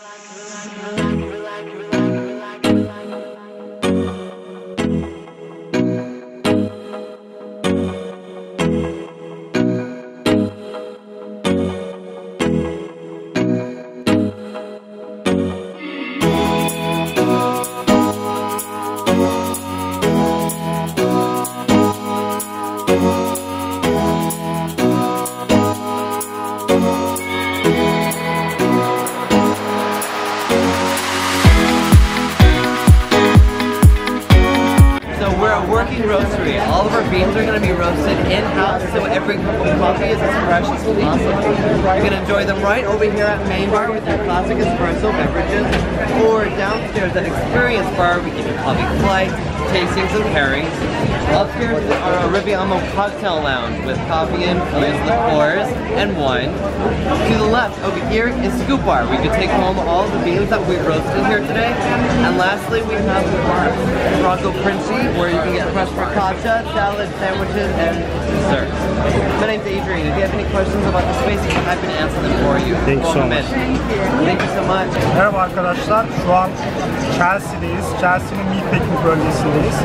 Like working roastery. All of our beans are going to be roasted in-house, so every cup of coffee is as fresh as possible. You can enjoy them right over here at Main Bar with your classic espresso beverages, or downstairs at Experience Bar we give you coffee flights, tastings and pairings. Upstairs is our Riviamo Cocktail Lounge with coffee and infused liqueurs and wine. To the left over here is Scoop Bar. We can take home all the beans that we roasted here today. And lastly, we have Rocco Princi, where you can get fresh focaccia, salad, sandwiches, and desserts. My name's Adrian. If you have any questions about the space, I'm happy to answer them for you. Thank you so much. in. Thank you so much. Merhaba arkadaşlar. Şu an Chelsea'deyiz. Chelsea'nin Meatpacking bölgesindeyiz.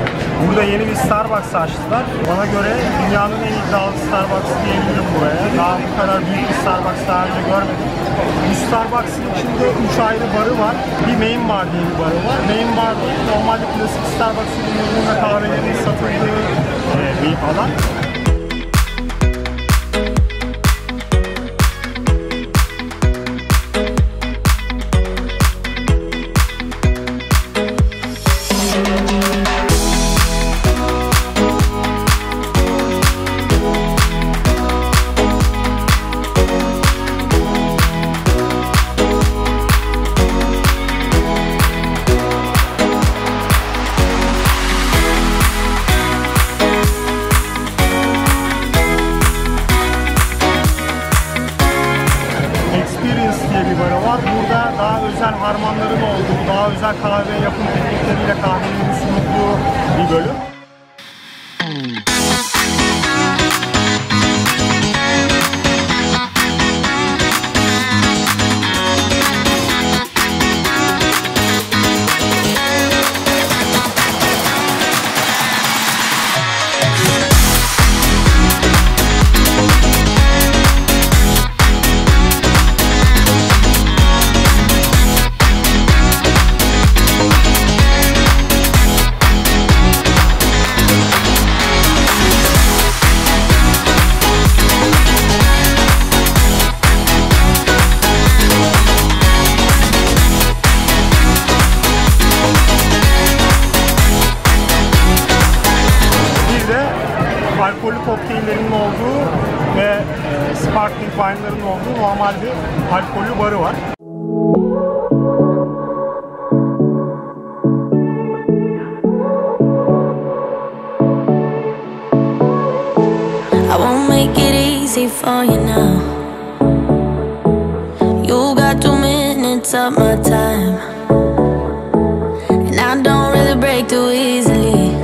Burada yeni bir Starbucks açtılar. Bana göre dünyanın en iddialı Starbucks diyebilirim buraya. Daha bu kadar büyük bir Starbucks daha önce görmedim. Bu Starbucks'ın içinde 3 ayrı barı var. Bir main bar diye bir barı var. Main bar normalde klasik Starbucks ürünlerinin ve 哎，你好吗？Hum. Olduğu ve sparkling wine'ların olduğu normal bir barı var. I won't make it easy for you now. You got two minutes of my time. And I don't really break too easily.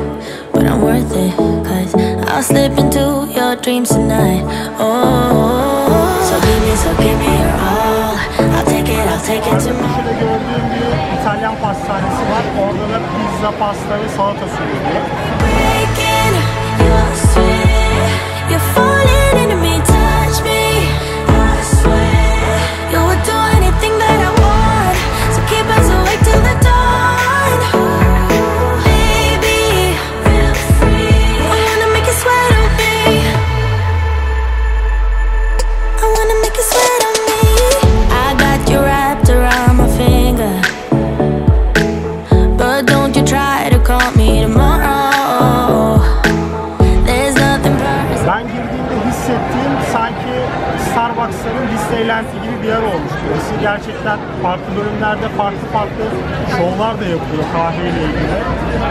But I'm worth it, cause I'll slip into your dreams tonight. Oh, so give me, so give me your all. I'll take it, I'll take it tomorrow. Gördüğüm bir İtalyan pastanesi var. Orada da pizza, pasta ve salata sunuluyor. Bir yer olmuş burası. Gerçekten farklı bölümlerde farklı farklı şovlar da yapılıyor kahveyle ilgili.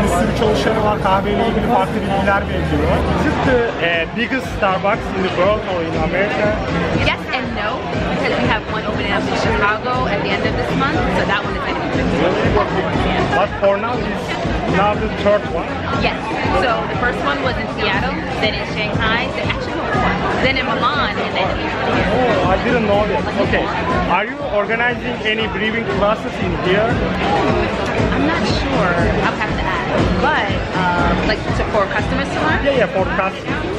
Bir sürü çalışanı var kahveyle ilgili farklı bilgiler veriliyor. Is it the uh, biggest Starbucks in the world or in America? Yes and no, because we have one opening up in Chicago at the end of this month, so that one is going to be 50. But for now it's now the third one. Yes, so the first one was in Seattle, then in Shanghai, then actually then in Milan, and then here. Oh, I didn't know that. Okay. Are you organizing any brewing classes in here? I'm not sure. I'll have to ask. But um, like to, for customers to learn, Yeah, yeah, for customers.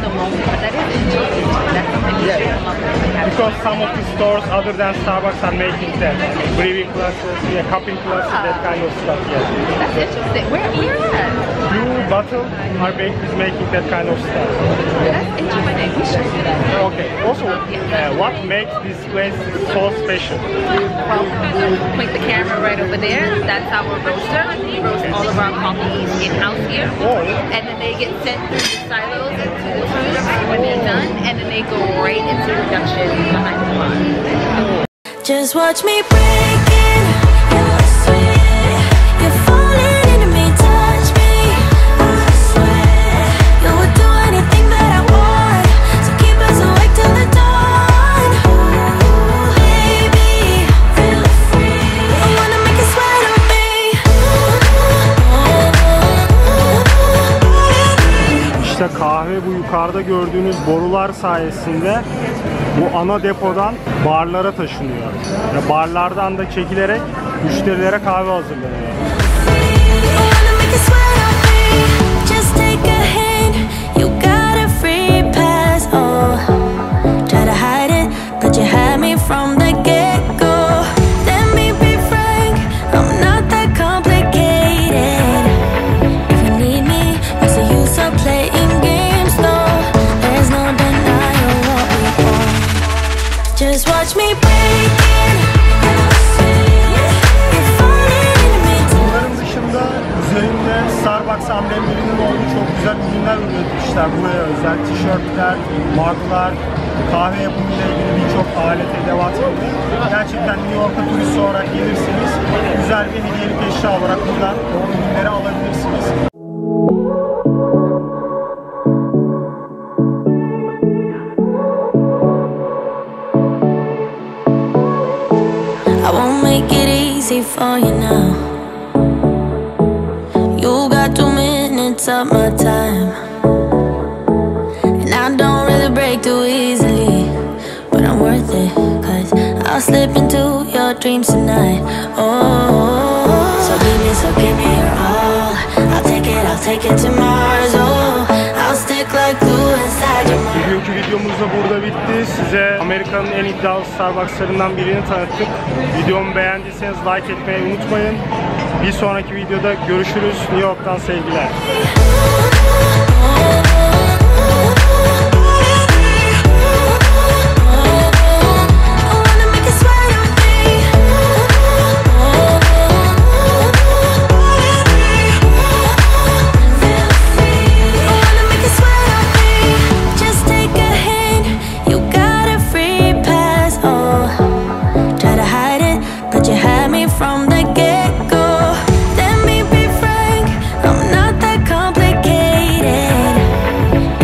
The moment. But that is interesting. That's something we should come up with. Because some of the stores other than Starbucks are making that. Brewing classes, yeah, cupping classes, that kind of stuff, yeah. That's interesting. Where where at? Blue Bottle are make, is making that kind of stuff. That's interesting. We should do that. Okay. Also, uh, what makes this place so special? Well, camera right over there. That's our roaster. We roast all of our coffees in-house here. And then they get sent through the silos into the crews when they're done. And then they go right into production behind the bar. Just watch me break İşte kahve bu yukarıda gördüğünüz borular sayesinde bu ana depodan barlara taşınıyor. Ve barlardan da çekilerek müşterilere kahve hazırlanıyor. Üzerinde Starbucks amblemlerinin olduğu çok güzel ürünler üretmişler. Buraya özel tişörtler, muglar, kahve yapımıyla ilgili birçok alet, edevat gibi. Gerçekten New York'a turist olarak gelirseniz güzel bir hediyelik eşya olarak buradan o ürünleri alabilirsiniz. I won't make it easy for you now. Minutes of my time. And I don't really break too easily. But I'm worth it, cause I'll slip into your dreams tonight. Oh, so give me, so give me your all. I'll take it, I'll take it to Mars. Oh, I'll stick like glue inside your mind. Bugünkü videomuz da burada bitti. Size Amerika'nın en iddialı Starbucks'larından birini tanıttık. Videomu beğendiyseniz like etmeyi unutmayın. Bir sonraki videoda görüşürüz. New York'tan sevgiler.